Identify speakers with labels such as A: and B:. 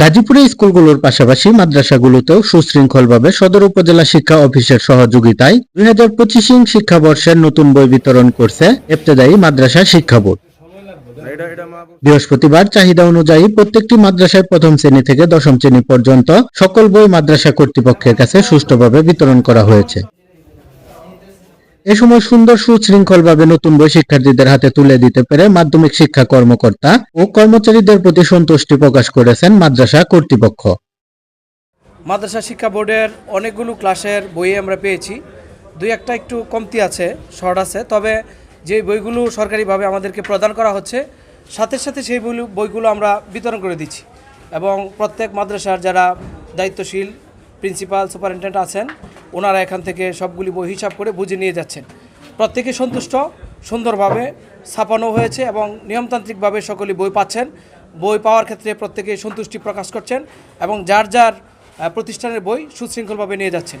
A: গাজীপুরে স্কুলগুলোর পাশাপাশি মাদ্রাসাগুলোতেও সুশৃঙ্খলভাবে সদর উপজেলা শিক্ষা অফিসের সহযোগিতায় দুই হাজার পঁচিশ শিক্ষাবর্ষের নতুন বই বিতরণ করছে এফতেদায়ী মাদ্রাসা শিক্ষা বোর্ড। বৃহস্পতিবার চাহিদা অনুযায়ী প্রত্যেকটি মাদ্রাসায় প্রথম শ্রেণি থেকে দশম শ্রেণি পর্যন্ত সকল বই মাদ্রাসা কর্তৃপক্ষের কাছে সুষ্ঠুভাবে বিতরণ করা হয়েছে। এ সময় সুন্দর সুশৃঙ্খলভাবে নতুন বই শিক্ষার্থীদের হাতে তুলে দিতে পেরে মাধ্যমিক শিক্ষা কর্মকর্তা ও কর্মচারীদের প্রতি সন্তুষ্টি প্রকাশ করেছেন মাদ্রাসা কর্তৃপক্ষ।
B: মাদ্রাসা শিক্ষা বোর্ডের অনেকগুলো ক্লাসের বই আমরা পেয়েছি। দুই একটা একটু কমতি আছে, শর্ট আছে, তবে যে বইগুলো সরকারিভাবে আমাদেরকে প্রদান করা হচ্ছে, সাথে সাথে সেই বইগুলো আমরা বিতরণ করে দিচ্ছি। এবং প্রত্যেক মাদ্রাসার যারা দায়িত্বশীল প্রিন্সিপাল সুপারিনটেন্ডেন্ট আছেন ওনারা এখান থেকে সবগুলি বই হিসাব করে বুঝে নিয়ে যাচ্ছেন। প্রত্যেকে সন্তুষ্ট, সুন্দরভাবে ছাপানো হয়েছে এবং নিয়মতান্ত্রিকভাবে সকলে বই পাচ্ছেন। বই পাওয়ার ক্ষেত্রে প্রত্যেকে সন্তুষ্টি প্রকাশ করছেন এবং যার যার প্রতিষ্ঠানের বই সুশৃঙ্খলভাবে নিয়ে যাচ্ছেন।